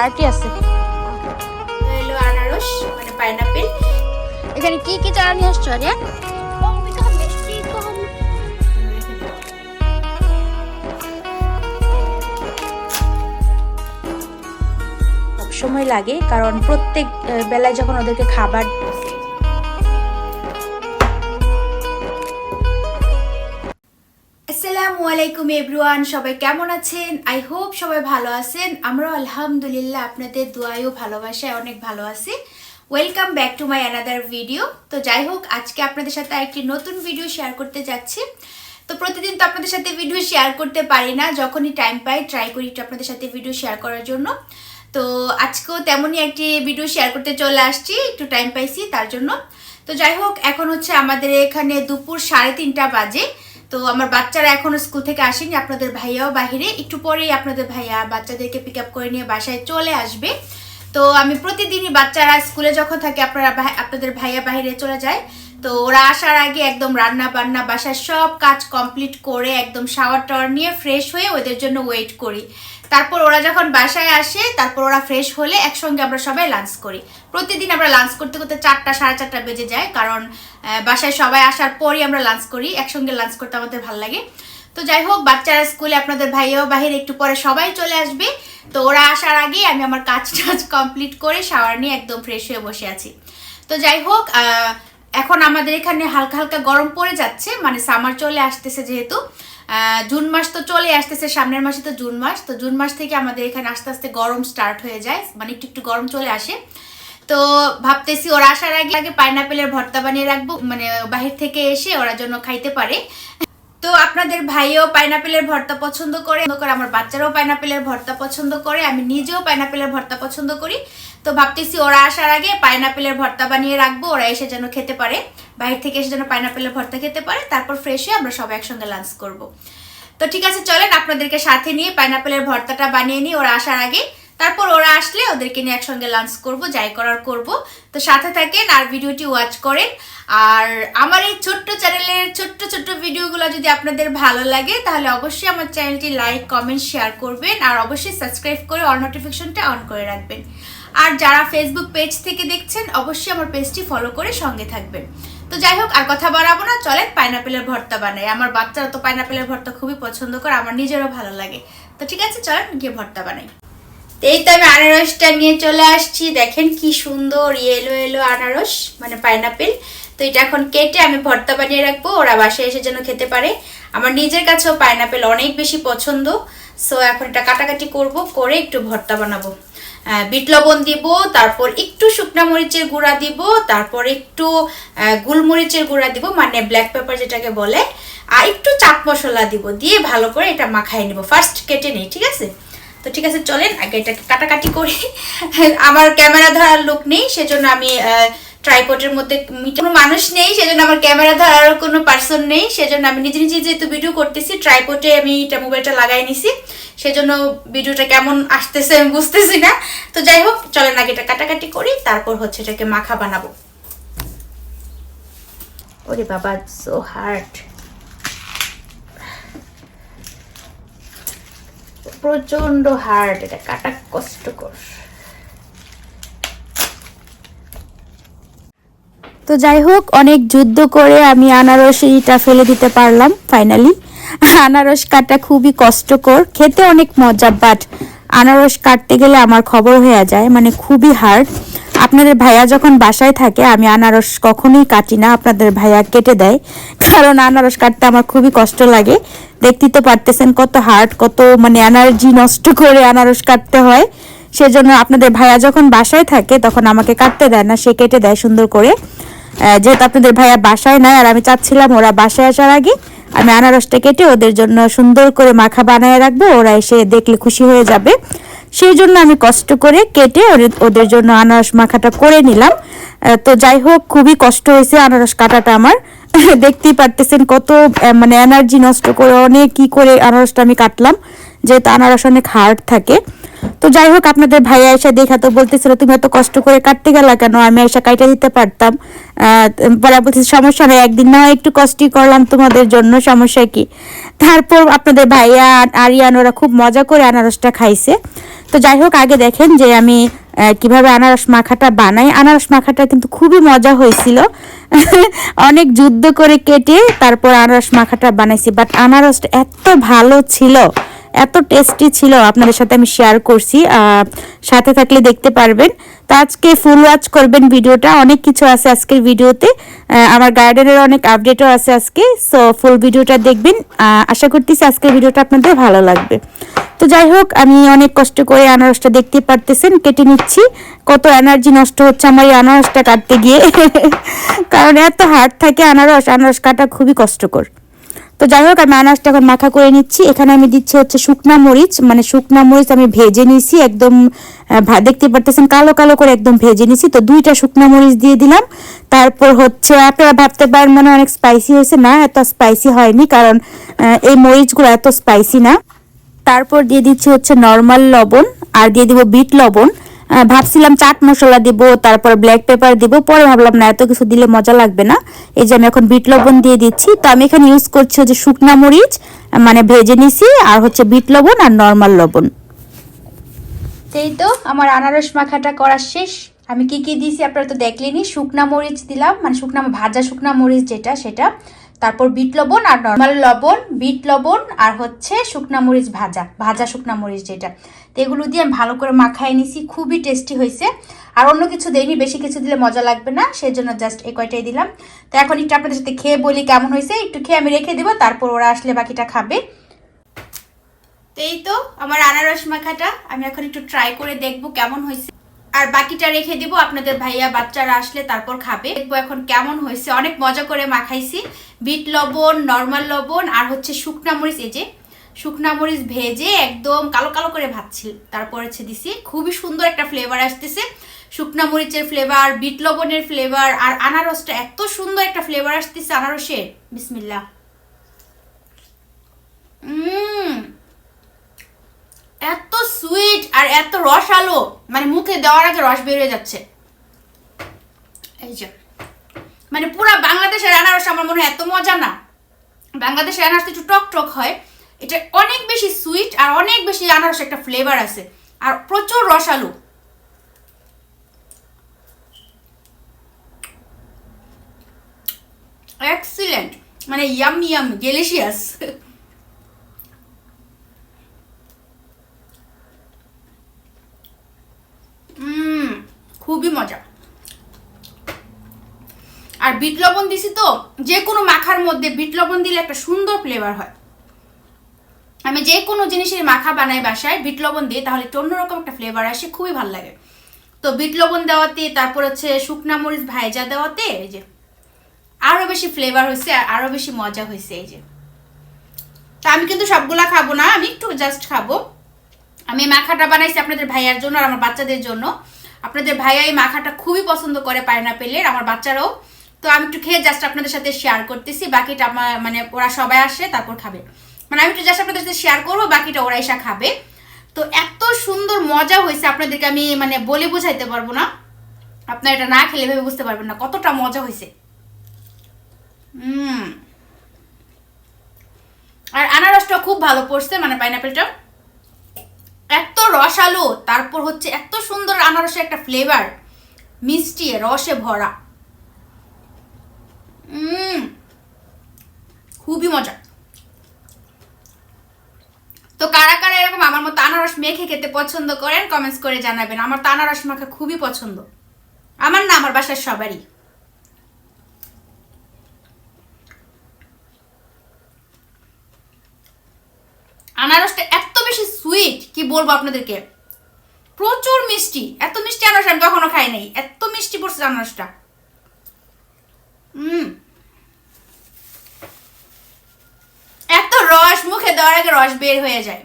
Party আছে। এলো আনারস মানে পাইনাপেল এখানে কি কি চারা নিয়ে আসছো আরিয়ান? সময় লাগে কারণ প্রত্যেক বেলায় যখন ওদেরকে খাবার আলাইকুম এভরিওয়ান, সবাই কেমন আছেন? আই হোপ সবাই ভালো আছেন। আমরাও আলহামদুলিল্লাহ আপনাদের দোয়ায়ও ভালোবাসায় অনেক ভালো আছি। Welcome back to my another video তো যাই হোক, আজকে আপনাদের সাথে একটি নতুন ভিডিও শেয়ার করতে যাচ্ছি। তো প্রতিদিন তো আপনাদের সাথে ভিডিও শেয়ার করতে পারি না, যখনই টাইম পাই ট্রাই করি একটু আপনাদের সাথে ভিডিও শেয়ার করার জন্য। তো আজকেও তেমনই একটি ভিডিও শেয়ার করতে চলে আসছি, একটু টাইম পাইছি তার জন্য। তো যাই হোক, এখন হচ্ছে আমাদের এখানে দুপুর সাড়ে তিনটা বাজে। তো আমার বাচ্চারা এখনও স্কুল থেকে আসেনি, আপনাদের ভাইয়াও বাহিরে। একটু পরেই আপনাদের ভাইয়া বাচ্চাদেরকে পিক আপ করে নিয়ে বাসায় চলে আসবে। তো আমি প্রতিদিনই বাচ্চারা স্কুলে যখন থাকে, আপনারা আপনাদের ভাইয়া বাহিরে চলে যায়। তো ওরা আসার আগে একদম রান্না বান্না বাসার সব কাজ কমপ্লিট করে একদম শাওয়ার টাওয়ার নিয়ে ফ্রেশ হয়ে ওদের জন্য ওয়েট করি। তারপর ওরা যখন বাসায় আসে, তারপর ওরা ফ্রেশ হলে একসঙ্গে আমরা সবাই লাঞ্চ করি। প্রতিদিন আমরা লাঞ্চ করতে করতে চারটা, সাড়ে চারটা বেজে যায়, কারণ বাসায় সবাই আসার পরই আমরা লাঞ্চ করি, একসঙ্গে লাঞ্চ করতে আমাদের ভালো লাগে। তো যাই হোক, বাচ্চারা স্কুলে, আপনাদের ভাইয়াও বাহিরে একটু পরে সবাই চলে আসবে। তো ওরা আসার আগেই আমি আমার কাজ টাজ কমপ্লিট করে শাওয়ার নিয়ে একদম ফ্রেশ হয়ে বসে আছি। তো যাই হোক এখন আমাদের এখানে হালকা হালকা গরম পড়ে যাচ্ছে মানে সামার চলে আসতেছে যেহেতু। জুন মাস তো চলে আসতেছে, সামনের মাসে তো জুন মাস। তো জুন মাস থেকে আমাদের এখানে আস্তে আস্তে গরম স্টার্ট হয়ে যায় মানে একটু একটু গরম চলে আসে। তো ভাবতেছি ওরা আসার আগে আগে পাইনাপেলের ভর্তা বানিয়ে রাখব মানে বাহির থেকে এসে ওরা জন্য খাইতে পারে। তো আপনাদের ভাইও পাইনাপেলের ভর্তা পছন্দ করে, আমার বাচ্চারাও পাইনাপেলের ভর্তা পছন্দ করে, আমি নিজেও পাইনাপেলের ভর্তা পছন্দ করি। তো ভাবতেছি ওরা আসার আগে পাইনাপেলের ভর্তা বানিয়ে রাখব, ওরা এসে যেন খেতে পারে। বাইরে থেকে এসে যেন পাইনাপেলের ভর্তা খেতে পারে, তারপর ফ্রেশ হয়ে আমরা সবাই একসঙ্গে লাঞ্চ করব। তো ঠিক আছে, চলেন আপনাদেরকে সাথে নিয়ে পাইনাপেলের ভর্তাটা বানিয়ে নিই ওরা আসার আগে। তারপর ওরা আসলে ওদেরকে নিয়ে একসঙ্গে লাঞ্চ করব, যাই করার করব। তো সাথে থাকেন আর ভিডিওটি ওয়াচ করেন। আর আমার এই ছোট্ট চ্যানেলের ছোট্ট ছোট্ট ভিডিওগুলো যদি আপনাদের ভালো লাগে, তাহলে অবশ্যই আমার চ্যানেলটি লাইক কমেন্ট শেয়ার করবেন। আর অবশ্যই সাবস্ক্রাইব করে অল নোটিফিকেশনটা অন করে রাখবেন। আর যারা ফেসবুক পেজ থেকে দেখছেন, অবশ্যই আমার পেজটি ফলো করে সঙ্গে থাকবেন। তো যাই হোক, আর কথা বাড়াবো না, চলেন পাইনাপেলের ভর্তা বানাই। আমার বাচ্চারা তো পাইনাপেলের ভর্তা খুবই পছন্দ করে, আমার নিজেরও ভালো লাগে। তো ঠিক আছে, চলেন গিয়ে ভর্তা বানাই। এই তো আমি আনারসটা নিয়ে চলে আসছি। দেখেন কি সুন্দর ইয়েলো এলো আনারস মানে পাইনাপেল তো এটা এখন কেটে আমি ভর্তা বানিয়ে রাখব, ওরা বাসায় এসে যেন খেতে পারে। আমার নিজের কাছেও পাইনাপেল অনেক বেশি পছন্দ। সো এখন এটা কাটাকাটি করব, করে একটু ভর্তা বানাবো। বিট লবণ দিব, তারপর একটু শুকনা মরিচের গুঁড়া দিব, তারপর একটু গুলমরিচের গুঁড়া দিব মানে ব্ল্যাক পেপার যেটাকে বলে, আর একটু চাট মশলা দিব, দিয়ে ভালো করে এটা মাখাই নিব। ফার্স্ট কেটে নেই, ঠিক আছে? তো ঠিক আছে, চলেন, আগে এটাকে কাটাকাটি করি। আমার ক্যামেরা ধরার লোক নেই, সেজন্য আমি ট্রাইপটের মধ্যে কোনো মানুষ নেই, সেজন্য আমার ক্যামেরা ধরার কোনো পার্সন নেই, সেজন্য আমি নিজে নিজে যেহেতু ভিডিও করতেছি ট্রাইপটে আমি এটা মোবাইলটা লাগাই নিছি, সেজন্য ভিডিওটা কেমন আসতেছে আমি বুঝতেছি না। তো যাই হোক, চলেন আগে এটা কাটাকাটি করি, তারপর হচ্ছে এটাকে মাখা বানাবো। ওরে বাবা সো হার্ড প্রচণ্ড হার্ড এটা কাটা কষ্টকর। তো যাই হোক, অনেক যুদ্ধ করে আমি আনারসিটা ফেলে দিতে পারলাম ফাইনালি আনারস কাটা খুবই কষ্টকর, খেতে অনেক মজা বাট আনারস কাটতে গেলে আমার খবর হয়ে যায় মানে খুবই হার্ড আপনাদের ভাইয়া যখন বাসায় থাকে, আমি আনারস কখনোই কাটি না, আপনাদের ভাইয়া কেটে দেয়, কারণ আনারস কাটতে আমার খুবই কষ্ট লাগে। দেখতেই তো পারতেছেন কত হার্ড কত মানে এনার্জি নষ্ট করে আনারস কাটতে হয়। সেজন্য আপনাদের ভাইয়া যখন বাসায় থাকে, তখন আমাকে কাটতে দেয় না, সে কেটে দেয় সুন্দর করে। যেহেতু আপনাদের ভাইয়া বাসায় নাই আর আমি চাচ্ছিলাম ওরা বাসায় আসার আগে, আমি আনারসটা কেটে ওদের জন্য সুন্দর করে মাখা বানায় রাখব, ওরা এসে দেখলে খুশি হয়ে যাবে। সেই জন্য আমি কষ্ট করে কেটে ওদের- জন্য আনারস মাখাটা করে নিলাম। তো যাই হোক, খুবই কষ্ট হয়েছে আনারস কাটাটা আমার। দেখতেই পারতেছেন কত মানে এনার্জি নষ্ট করে অনেক কি করে আনারসটা আমি কাটলাম, যেহেতু আনারস অনেক হার্ড থাকে। তো যাই হোক, আপনাদের ভাইয়া এসে দেখা তো বলতেছিল, তুমি এত কষ্ট করে কাটতে গেলা কেন? আমি এসে কাইটা দিতে পারতাম। বলা বলতেছে, সমস্যা নেই, একদিন না একটু কষ্টই করলাম তোমাদের জন্য, সমস্যা কি? তারপর আপনাদের ভাইয়া আরিয়ান, ওরা খুব মজা করে আনারসটা খাইছে। তো যাই হোক, আগে দেখেন যে আমি কীভাবে আনারস মাখাটা বানাই। আনারস মাখাটা কিন্তু খুবই মজা হয়েছিল। অনেক যুদ্ধ করে কেটে তারপর আনারস মাখাটা বানাইছি। বাট আনারসটা এত ভালো ছিল, এত টেস্টি ছিল। আপনাদের সাথে আমি শেয়ার করছি। সাথে থাকলে দেখতে পারবেন। তো আজকে ফুল ওয়াচ করবেন ভিডিওটা। অনেক কিছু আছে আজকের ভিডিওতে। আমার গার্ডেনের অনেক আপডেটও আছে আজকে। সো ফুল ভিডিওটা দেখবেন। আশা করতেছি আজকের ভিডিওটা আপনাদের ভালো লাগবে। তো যাই হোক, আমি অনেক কষ্ট করে আনারসটা দেখতে পারতেছেন, কেটে নিচ্ছি। কত এনার্জি নষ্ট হচ্ছে আমার এই আনারসটা কাটতে গিয়ে। কারণ এত হার্ড থাকে আনারস আনারস কাটা খুবই কষ্টকর। তো যাই হোক, আমি আনারসটা এখন মাখা করে নিচ্ছি। এখানে আমি দিচ্ছি হচ্ছে শুকনা মরিচ মানে শুকনা মরিচ আমি ভেজে নিয়েছি, একদম দেখতে পারতেছেন, কালো কালো করে একদম ভেজে নিয়েছি। তো দুইটা শুকনা মরিচ দিয়ে দিলাম। তারপর হচ্ছে, আপনারা ভাবতে পারেন মানে অনেক স্পাইসি হয়েছে। না, এত স্পাইসি হয়নি, কারণ এই মরিচগুলো এত স্পাইসি না। তারপর দিয়ে দিচ্ছি হচ্ছে নর্মাল লবণ, আর দিয়ে দিব বিট লবণ। ভাবছিলাম চাট মশলা দিব, তারপর ব্ল্যাক পেপার দিব, পরে ভাবলাম, না, এত কিছু দিলে মজা লাগবে না। এই যে আমি এখন বিট লবণ দিয়ে দিচ্ছি। তো আমি এখানে ইউজ করছি হচ্ছে শুকনা মরিচ মানে ভেজে নিছি, আর হচ্ছে বিট লবণ আর নর্মাল লবণ। এই তো, আমার আনারস মাখাটা করা শেষ। আমি কি কি দিয়েছি আপনারা তো দেখলেনি শুকনা মরিচ দিলাম মানে শুকনা, ভাজা শুকনা মরিচ যেটা, সেটা। তারপর বিট লবণ আর নর্মাল লবণ, বিট লবণ আর হচ্ছে শুকনা মরিচ ভাজা ভাজা শুকনা মরিচ যেটা। তো এগুলো দিয়ে আমি ভালো করে মাখায় নিছি, খুবই টেস্টি হয়েছে। আর অন্য কিছু দেয়নি বেশি কিছু দিলে মজা লাগবে না সেই জন্য জাস্ট এই কয়টাই দিলাম। তো এখন একটু আপনাদের সাথে খেয়ে বলি কেমন হয়েছে, একটু খেয়ে আমি রেখে দেবো, তারপর ওরা আসলে বাকিটা খাবে। তো এই তো, আমার আনারস মাখাটা, আমি এখন একটু ট্রাই করে দেখব কেমন হয়েছে। আর বাকিটা রেখে দিব। আপনাদের ভাইয়া, বাচ্চারা আসলে তারপর খাবে। দেখব এখন কেমন হয়েছে। অনেক মজা করে মাখাইছি। বিট লবণ, নর্মাল লবণ, আর হচ্ছে শুকনা মরিচ। এই যে শুকনা মরিচ ভেজে একদম কালো কালো করে ভাজছি। তারপর হচ্ছে দিছি, খুবই সুন্দর একটা ফ্লেভার আসতেছে। শুকনা মরিচের ফ্লেভার বিট লবণের ফ্লেভার আর আনারসটা এত সুন্দর একটা ফ্লেভার আসতেছে আনারসের। বিসমিল্লা উম এত সুইট আর এত রস আলো মানে মুখে দেওয়ার আগে রস বেরিয়ে যাচ্ছে। এই যে। মানে পুরা বাংলাদেশের আনারস আমার মনে হয় এত মজা না। বাংলাদেশের আনারস একটু টক টক হয়। এটা অনেক বেশি সুইট আর অনেক বেশি আনারস একটা ফ্লেভার আছে। আর প্রচুর রস আলো এক্সিলেন্ট মানে ইয়াম ইয়াম ডেলিশিয়াস খুবই মজা। আর বিট লবণ দিছি তো যে কোনো মাখার মধ্যে বিট লবণ দিলে একটা সুন্দর ফ্লেভার হয়। আমি যে কোনো জিনিসের মাখা বানাই বাসায়, বিট লবণ দিই তাহলে একটু অন্যরকম একটা ফ্লেভার আসে, খুবই ভালো লাগে। তো বিট লবণ দেওয়াতে, তারপর হচ্ছে শুকনা মরিচ ভাইজা দেওয়াতে, এই যে আরও বেশি ফ্লেভার হয়েছে আর আরও বেশি মজা হয়েছে এই যে। তা আমি কিন্তু সবগুলা খাব না, আমি একটু জাস্ট খাব। আমি মাখাটা বানাইছি আপনাদের ভাইয়ার জন্য আর আমার বাচ্চাদের জন্য। আপনাদের ভাইয়া এই মাখাটা খুবই পছন্দ করে পাইনাপেলের, আমার বাচ্চারাও। তো আমি একটু খেয়ে জাস্ট আপনাদের সাথে শেয়ার করতেছি, বাকিটা আমার মানে ওরা সবাই আসে, তারপর খাবে। মানে আমি একটু জাস্ট আপনাদের সাথে শেয়ার করব, বাকিটা ওরা এসে খাবে। তো এত সুন্দর মজা হয়েছে আপনাদেরকে আমি মানে বলে বোঝাইতে পারব না। আপনারা এটা না খেলে ভেবে বুঝতে পারবেন না, কতটা মজা হয়েছে। আর আনারসটা খুব ভালো পড়ছে মানে পাইনাপেলটা। এত রসালো, তারপর হচ্ছে এত সুন্দর আনারসের একটা ফ্লেভার মিষ্টি, রসে ভরা। খুবই মজা। তো কারা কারা এরকম আমার মতো আনারস মেখে খেতে পছন্দ করেন কমেন্টস করে জানাবেন। আমার তো আনারস মাখা খুবই পছন্দ। আমার না, আমার বাসার সবারই। আনারসটা এত বেশি সুইট কি বলব আপনাদেরকে? প্রচুর মিষ্টি, এত মিষ্টি আনারস আমি কখনো খাই নাই, এত মিষ্টি পড়ছে আনারসটা। এত রস, মুখে দেওয়ার আগে রস বের হয়ে যায়।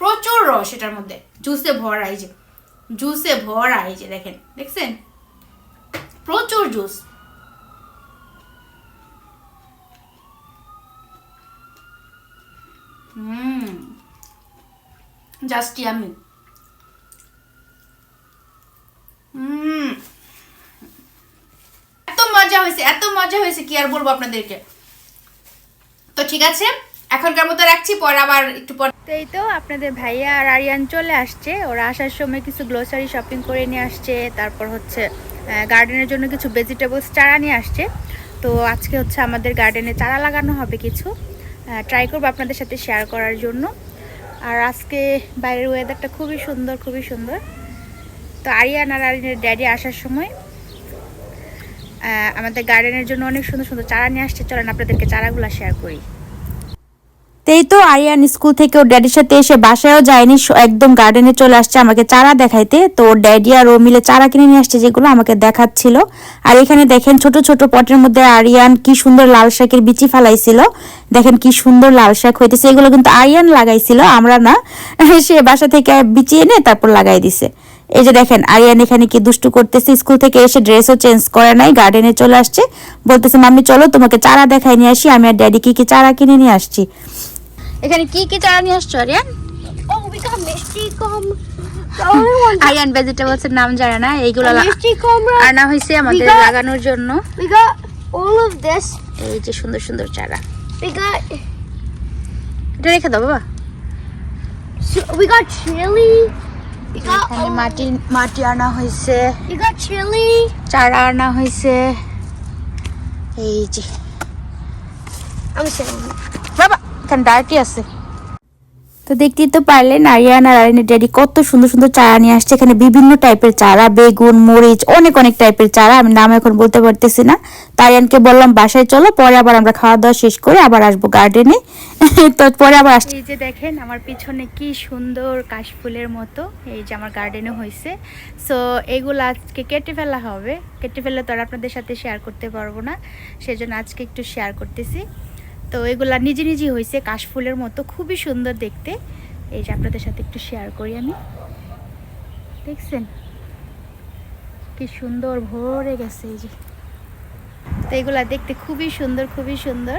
প্রচুর রস এটার মধ্যে জুসে ভরা এই যে জুসে ভরা এই যে দেখেন, দেখছেন? প্রচুর জুস হুম জাস্ট ইয়ামি। এত মজা হয়েছে, এত মজা হয়েছে, কি আর বলব আপনাদেরকে? তো ঠিক আছে, এখনকার মতো রাখছি, পরে আবার একটু পর এই তো আপনাদের ভাইয়া আর আরিয়ান চলে আসছে। ওরা আসার সময় কিছু গ্লোসারি শপিং করে নিয়ে আসছে, তারপর হচ্ছে গার্ডেনের জন্য কিছু ভেজিটেবলস চারা নিয়ে আসছে। তো আজকে হচ্ছে আমাদের গার্ডেনে চারা লাগানো হবে কিছু। ট্রাই করব আপনাদের সাথে শেয়ার করার জন্য। আর আজকে বাইরের ওয়েদারটা খুবই সুন্দর খুবই সুন্দর। তো আরিয়ান আর আরিয়ানের ড্যাডি আসার সময় আমাদের গার্ডেনের জন্য অনেক সুন্দর সুন্দর চারা নিয়ে আসছে। চলেন আপনাদেরকে চারাগুলো শেয়ার করি। এই তো আরিয়ান স্কুল থেকে ওর ড্যাডির সাথে এসে বাসায়ও যায়নি একদম গার্ডেনে চলে আসছে আমাকে চারা দেখাইতে। তো ওর ড্যাডি আর ও মিলে চারা কিনে নিয়ে আসছে যেগুলো আমাকে দেখাচ্ছিল। আর এখানে দেখেন ছোট ছোট পটের মধ্যে আরিয়ান কি সুন্দর লাল শাকের বিচি ফালাইছিল। দেখেন কি সুন্দর লাল শাক হইতেছে, এগুলো কিন্তু আরিয়ান লাগাইছিল, আমরা না। সে বাসা থেকে বিচি এনে তারপর লাগাই দিছে। এই যে দেখেন, আরিয়ান এখানে কি দুষ্টু করতেছে, স্কুল থেকে এসে ড্রেসও চেঞ্জ করে নাই গার্ডেনে চলে আসছে। বলতেছে, মাম্মি, চলো তোমাকে চারা দেখাই নিয়ে আসি, আমি আর ড্যাডি কি কি চারা কিনে নিয়ে আসছি? এখানে কি কি চারা নিয়ে আসছো আরিয়ান. আরিয়ান ভেজিটেবলস এর নাম জানে না এইগুলো. আনা হয়েছে আমাদের লাগানোর জন্য এই যে সুন্দর সুন্দর চারা এটা রেখে দাও বাবা we got chili. এখানে মাটি মাটি আনা হয়েছে. চারা আনা হয়েছে এই যে I'm ডার্টি আছে। তো দেখতেই তো পারলেন আরিয়ান আর আরিয়ানের ড্যাডি কত সুন্দর সুন্দর চারা নিয়ে আসছে। এখানে বিভিন্ন টাইপের চারা বেগুন মরিচ অনেক অনেক টাইপের চারা আমি নাম এখন বলতে পারতেছি না। তো আরিয়ানকে বললাম বাসায় চলো পরে আবার আমরা খাওয়া দাওয়া শেষ করে আবার আসব গার্ডেনে তো পরে আবার আসছি এই যে দেখেন আমার পিছনে কি সুন্দর কাশফুলের মতো এই যে আমার গার্ডেনে হয়েছে সো এগুলো আজকে কেটে ফেলা হবে। কেটে ফেললে তো আর আপনাদের সাথে শেয়ার করতে পারব না। সেজন্য আজকে একটু শেয়ার করতেছি। তো এগুলা নিজে নিজে হয়েছে কাশফুলের মতো, খুবই সুন্দর দেখতে। এই যে আপনাদের সাথে একটু শেয়ার করি আমি। দেখছেন? কি সুন্দর ভরে গেছে এই যে। তো এগুলা দেখতে খুবই সুন্দর খুবই সুন্দর।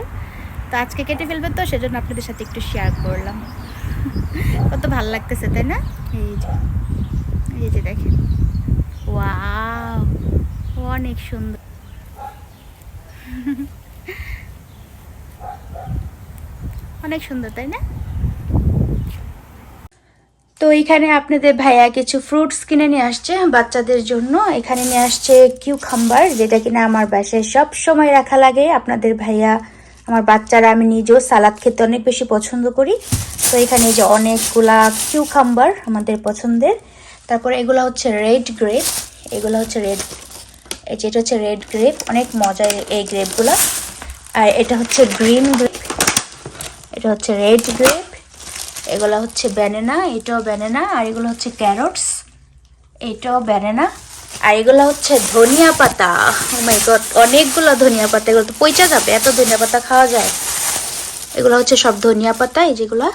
তো আজকে কেটে ফেলবে তো, সেজন্য আপনাদের সাথে একটু শেয়ার করলাম। কত ভালো লাগতেছে, তাই না? এই যে এই যে দেখেন। ওয়াও, অনেক সুন্দর। অনেক সুন্দর, তাই না? তো এখানে আপনাদের ভাইয়া কিছু ফ্রুটস কিনে নিয়ে আসছে বাচ্চাদের জন্য। এখানে নিয়ে আসছে কিউখাম্বার যেটা কিনা আমার বাসায় সব সময় রাখা লাগে। আপনাদের ভাইয়া, আমার বাচ্চারা, আমি নিজেও সালাদ খেতে অনেক বেশি পছন্দ করি। তো এখানে যে অনেকগুলা কিউখাম্বার আমাদের পছন্দের। তারপরে এগুলো হচ্ছে রেড গ্রেপ এগুলো হচ্ছে রেড এই যেটা হচ্ছে রেড গ্রেপ অনেক মজা এই গ্রেপগুলো আর এটা হচ্ছে গ্রিন গ্রেপ এটা হচ্ছে রেড গ্রেপ এগুলো হচ্ছে ব্যানেনা এটাও ব্যানেনা আর এগুলো হচ্ছে ক্যারটস এটাও ব্যানেনা আর এগুলো হচ্ছে ধনিয়া পাতা। মাই গড অনেকগুলো ধনিয়া পাতা, এগুলো তো পইচা যাবে, এত ধনিয়া পাতা খাওয়া যায়। এগুলো হচ্ছে সব ধনিয়া পাতা এই যেগুলো।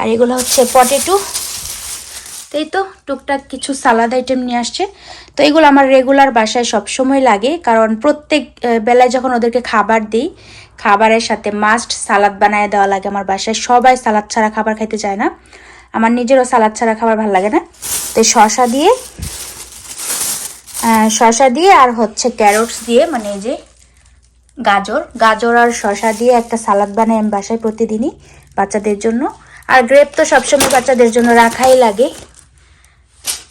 আর এগুলো হচ্ছে পটেটো এই তো, টুকটাক কিছু সালাদ আইটেম নিয়ে আসছে। তো এগুলো আমার রেগুলার বাসায় সব সময় লাগে, কারণ প্রত্যেক বেলায় যখন ওদেরকে খাবার দিই, খাবারের সাথে মাস্ট সালাদ বানায় দেওয়া লাগে আমার বাসায়। সবাই সালাদ ছাড়া খাবার খাইতে চায় না। আমার নিজেরও সালাদ ছাড়া খাবার ভালো লাগে না। তো শশা দিয়ে শশা দিয়ে আর হচ্ছে ক্যারটস দিয়ে মানে এই যে গাজর। গাজর আর শশা দিয়ে একটা সালাদ বানাই আমি বাসায় প্রতিদিনই বাচ্চাদের জন্য। আর গ্রেপ তো সবসময় বাচ্চাদের জন্য রাখাই লাগে।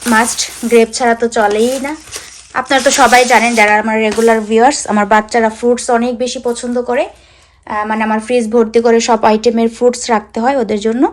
মাস্ট, গ্রেপ ছাড়া তো চলেই না। আপনারা তো সবাই জানেন যারা আমার রেগুলার ভিউয়ার্স আমার বাচ্চারা ফ্রুটস অনেক বেশি পছন্দ করে। মানে আমার ফ্রিজ ভর্তি করে সব আইটেমের ফ্রুটস রাখতে হয় ওদের জন্য।